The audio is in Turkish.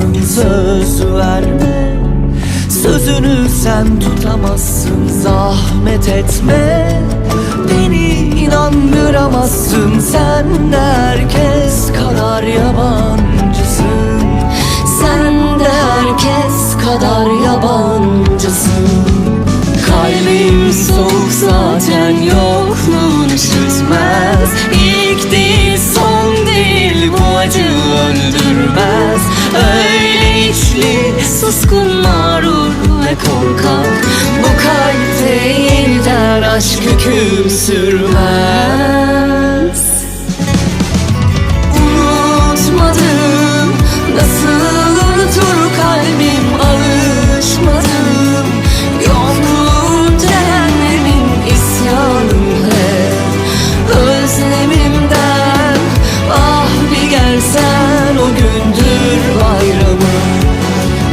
yaşayamazsın Söz verme. Sözünü sen tutamazsın Zahmet etme. Beni inandıramazsın Sen de herkes kadar yabancısın. Sen de herkes kadar yabancısın. Kalbim soğuk suskun mağrur ve korkak. Bu kalpte yeniden aşk hüküm sürmez